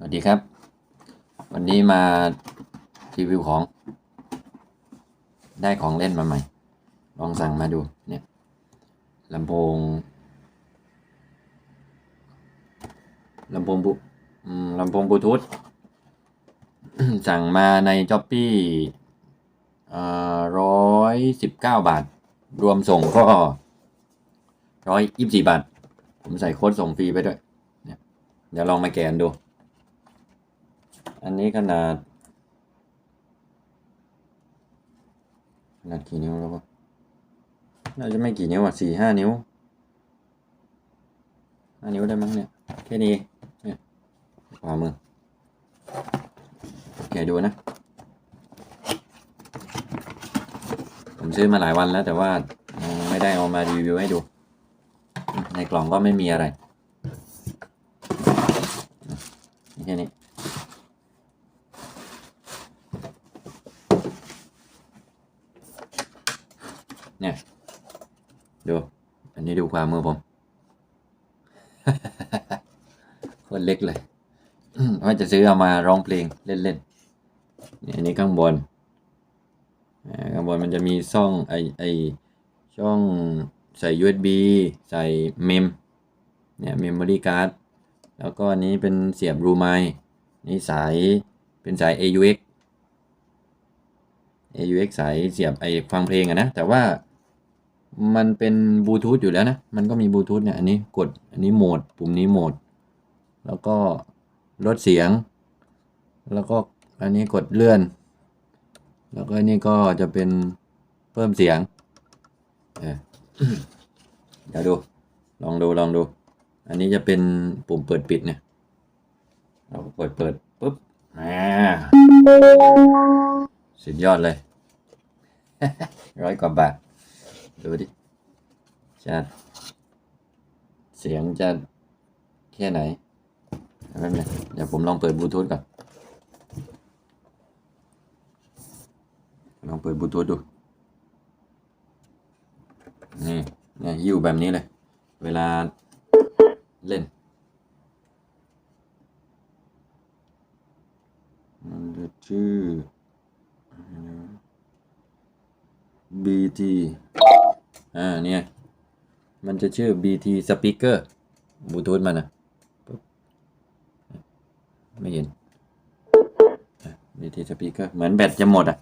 สวัสดีครับ วันนี้มารีวิวของ ได้ของเล่นมาใหม่ ลองสั่งมาดูเนี่ยลำโพงลำโพงบุลำโพงบลูทูธสั่งมาในจ็อปปี้ร้อยสิบเก้าบาท รวมส่งก็ร้อยยี่สิบสี่บาท ผมใส่โค้ดส่งฟรีไปด้วยเนี่ยเดี๋ยวลองมาแกนดู อันนี้ขนาด ขนาดกี่นิ้วแล้ววะน่าจะไม่กี่นิ้วอะสี่ห้านิ้วห้านิ้วได้มั้งเนี่ยแค่นี้เนี่ยขวามือโอเคดูนะ ผมซื้อมาหลายวันแล้วแต่ว่าไม่ได้เอามารีวิวให้ดู ในกล่องก็ไม่มีอะไรแค่นี้ เนี่ย ดู อันนี้ดูความมือผมคนเล็กเลยว่าจะซื้อเอามาร้องเพลงเล่นๆนี่อันนี้ข้างบนข้างบนมันจะมีช่องไอไอช่องใส่ USB ใส่เมมเนี่ย memory card แล้วก็อันนี้เป็นเสียบรูไมนี่สายเป็นสาย AUX AUX สายเสียบไอฟังเพลงอะนะ แต่ว่า มันเป็นบลูทูธอยู่แล้วนะ มันก็มีบลูทูธเนี่ย อันนี้กด อันนี้โหมด ปุ่มนี้โหมด แล้วก็ลดเสียง แล้วก็อันนี้กดเลื่อน แล้วก็นนี่ก็จะเป็นเพิ่มเสียง เดี๋ยวดู ลองดู ลองดู อันนี้จะเป็นปุ่มเปิดปิดเนี่ย เราก็เปิดเปิดปุ๊บอ่าสุดยอดเลยร้อยกว่าบาท ดูดิจะเสียงจะแค่ไหนแป๊บนึงเดี๋ยวผมลองเปิดบลูทูธก่อน ลองเปิดบลูทูธดู นี่เนี่ยอยู่แบบนี้เลย เวลาเล่นมันจะชื่อ BT อ่าเนี่ย มันจะชื่อ BT speaker บลูทูธมันนะปุ๊บไม่เห็น BT speaker เหมือนแบตจะหมดอะ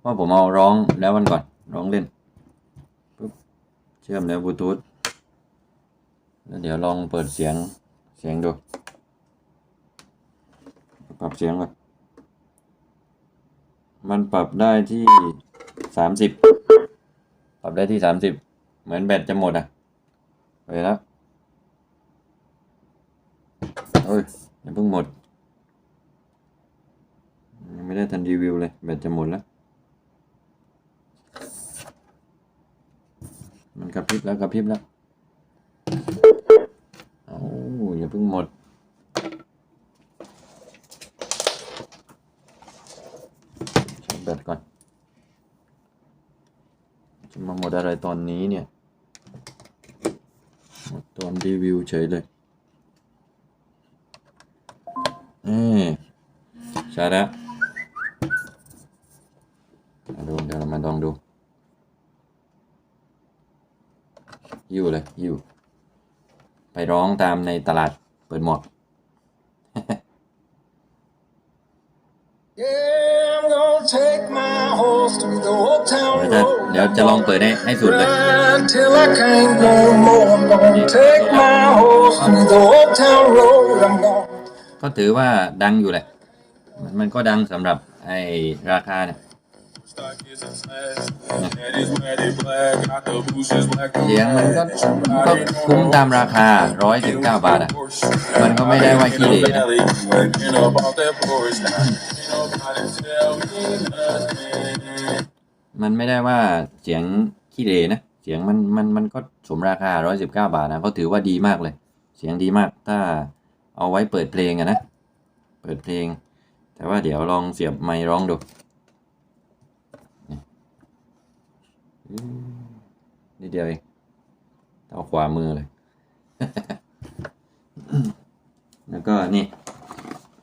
เพราะผมเอาร้องแล้ววันก่อน ร้องเล่นปุ๊บเชื่อมแล้วบลูทูธแล้วเดี๋ยวลองเปิดเสียงเสียงดูปรับเสียงก่อนมันปรับได้ที่สามสิบ ได้ที่สามสิบเหมือนแบตจะหมดอะไปแล้วโอ้ยยังเพิ่งหมดยังไม่ได้ทันรีวิวเลยแบตจะหมดแล้ว มันกระพริบแล้วกระพริบแล้วโอ้อย่าเพิ่งหมด ชาร์จแบตก่อน จะมาหม ดอะไรตอนนี้เนี่ยหมดตอนรีวิวเฉยเลยเอ๊ใช่แล้วมาดูเดี๋ยวเรามาลองดูอยู่เลยอยู่ ไปร้องตามในตลาดเปิดหมวก Yeah, I'm gonna take my horse through the old town เดี๋ยวจะ road. เดี๋ยวจะลองเปิดให้ให้สุดเลย Ride till I can't no more. I'm gonna take my horse through the old town road. I'm gonna ก็ถือว่าดังอยู่แหละ มันมันก็ดังสำหรับไอราคาเนี่ยเสียงมันก็ก็คุ้มตามราคา 119 บาทอะ มันก็ไม่ได้ว่าขี้เหร่นะ มันไม่ได้ว่าเสียงขี้เหร่นะ เสียงมันมันมันก็สมราคา 119 บาทนะเขาถือว่าดีมากเลย เสียงดีมาก ถ้าเอาไว้เปิดเพลงอะนะ เปิดเพลง แต่ว่าเดี๋ยวลองเสียบไมค์ร้องดูนี่เดียวเองเอาขวามือเลย แล้วก็นี่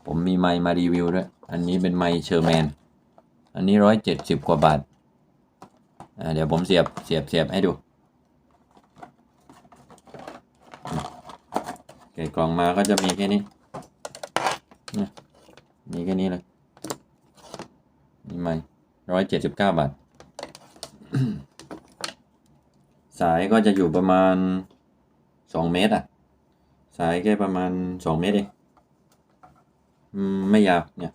ผมมีไมค์มารีวิวด้วย อันนี้เป็นไมค์เชอร์แมน อันนี้ร้อยเจ็ดสิบกว่าบาท เดี๋ยวผมเสียบเสียบเสียบให้ดูเกะกล่องมาก็จะมีแค่นี้นี่ยมีแค่นี้เลยนี่ไมค์ร้อยเจ็ดสิบเก้าบาท สายก็จะอยู่ประมาณสองเมตรอะ สายแค่ประมาณสองเมตรเองไม่ยาวเนี่ย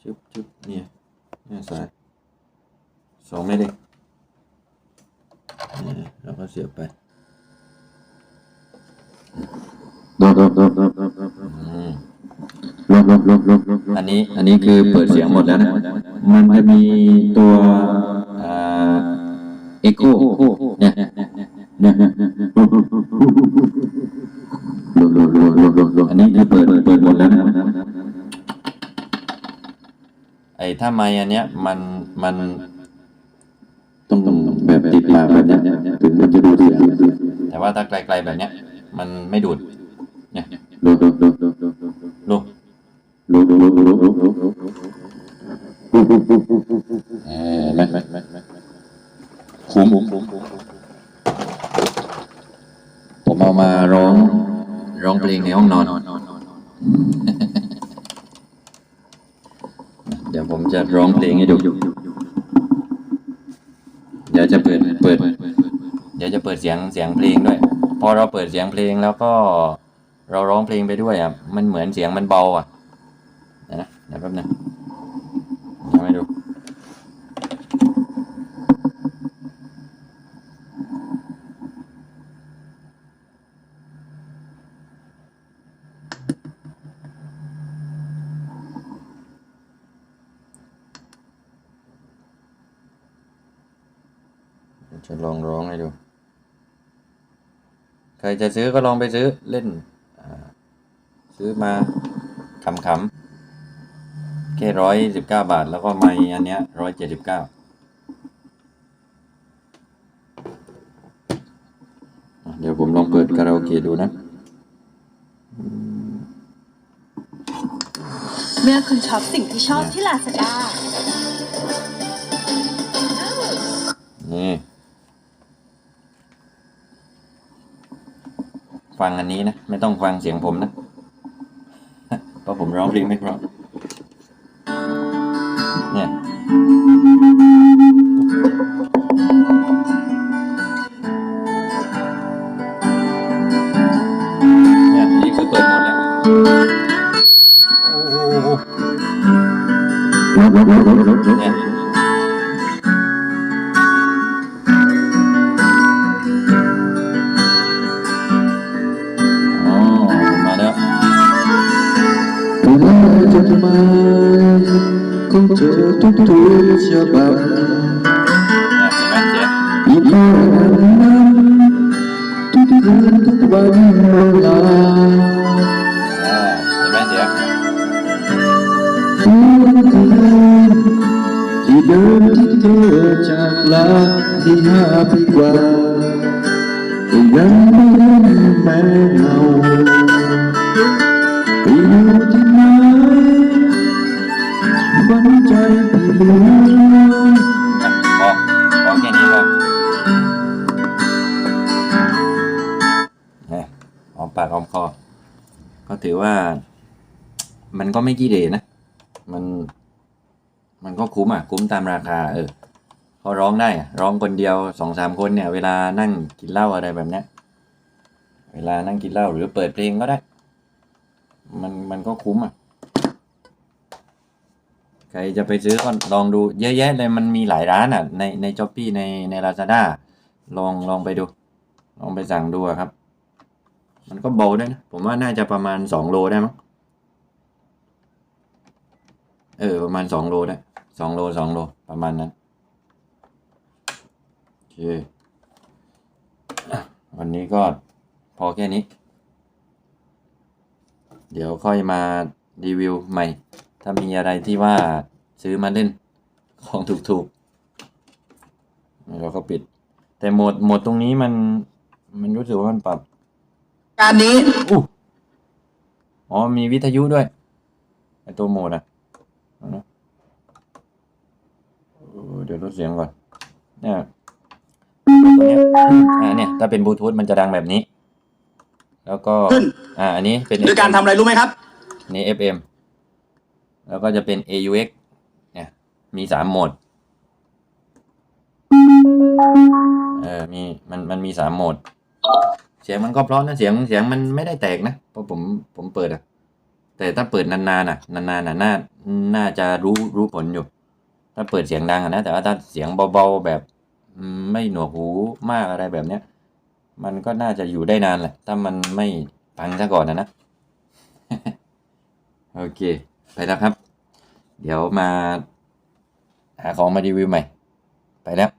ชึบชึบเนี่ยเนี่ยสาย สองเมตรเองเนี่ยแล้วก็เสียบไปอืมอันนี้อันนี้คือเปิดเสียงหมดแล้วนะ มันจะมีตัวอ่าเอ็กโคเนี่ยเนี่ยอันนี้คือเปิดเปิดหมดแล้วนะไอ้ถ้าไม้อันเนี้ยมันมันต้องต้อง แบบติดปากแบบเนี้ยถึงมันจะดูดเสียงแต่ว่าถ้าไกลๆแบบเนี้ย มันไม่ดูดเนี่ยดูดูดูดูดูดูดูดูดูดูเออไหมคุ้มผมเอามาร้องร้องเพลงในห้องนอน เดี๋ยวผมจะร้องเพลงให้ดู เดี๋ยวจะเปิด เปิด เดี๋ยวจะเปิดเสียงเสียงเพลงด้วย พอเราเปิดเสียงเพลงแล้วก็เราร้องเพลงไปด้วยอะมันเหมือนเสียงมันเบาอะนะเดี๋ยวแป๊บนึงทำให้ดูจะลองร้องให้ดู ใครจะซื้อก็ลองไปซื้อเล่นอ่าซื้อมาขำๆแค่ร้อยสิบเก้าบาท แล้วก็ไม้อันเนี้ยร้อยเจ็ดสิบเก้าเดี๋ยวผมลองเปิดคาราโอเกะดูนะเมื่อคุณช็อปสิ่งที่ชอบที่ลาซาด้านี่ ฟังอันนี้นะ ไม่ต้องฟังเสียงผมนะ เพราะผมร้องเพลงไม่เพราะเนี่ยเนี่ยนี่คือเปิดหมดแล้วโอ้โหเนี่ย teman Kau tertutup siapa? Ibarat tutupkan kepada Allah Tuhan hidup tercaklah di hati kuat Yang ว่า มันก็ไม่กี่เดนะ มัน มันก็คุ้มอะ คุ้มตามราคา เออเขาร้องได้ร้องคนเดียวสองสามคนเนี่ย เวลานั่งกินเหล้าอะไรแบบเนี้ยเวลานั่งกินเหล้าหรือเปิดเพลงก็ได้ มันมันก็คุ้มอะใครจะไปซื้อก็ลองดูเยอะแยะเลยมันมีหลายร้านอะ ในในช้อปปี้ในในลาซาด้าลองลองไปดู ลองไปสั่งดูครับ มันก็เบาด้วยนะ ผมว่าน่าจะประมาณสองโลได้มั้ง เออ ประมาณสองโลได้สองโลสองโลประมาณนั้น โอเค วันนี้ก็พอแค่นี้ เดี๋ยวค่อยมารีวิวใหม่ ถ้ามีอะไรที่ว่าซื้อมาเล่นของถูกๆ เราก็ปิด แต่โหมดโหมดตรงนี้มันมันรู้สึกว่ามันปรับ การนี้อู้อ๋อมีวิทยุด้วยไอตัวโหมดอะเอานะเออเดี๋ยวลดเสียงก่อนเนี่ยตัวเนี้ยอ่าเนี่ยถ้าเป็นบลูทูธมันจะดังแบบนี้ แล้วก็ขึ้นอ่าอันนี้เป็นด้วยการทำอะไรรู้ไหมครับอันนี้ FM แล้วก็จะเป็น AUX เนี่ยมีสามโหมดเออมีมันมันมีสามโหมดเสียงมันก็เพราะนะเสียงเสียงมันไม่ได้แตกนะเพราะผมผมเปิดอะแต่ถ้าเปิดนานๆอะนานๆอะน่าน่าจะรู้รู้ผลอยู่ ถ้าเปิดเสียงดังอะนะแต่ว่าถ้าเสียงเบาๆแบบไม่หนวกหูมากอะไรแบบเนี้ย มันก็น่าจะอยู่ได้นานแหละ ถ้ามันไม่พังซะก่อนนะนะ โอเค ไปแล้วครับ เดี๋ยวมา หาของมารีวิวใหม่ ไปแล้ว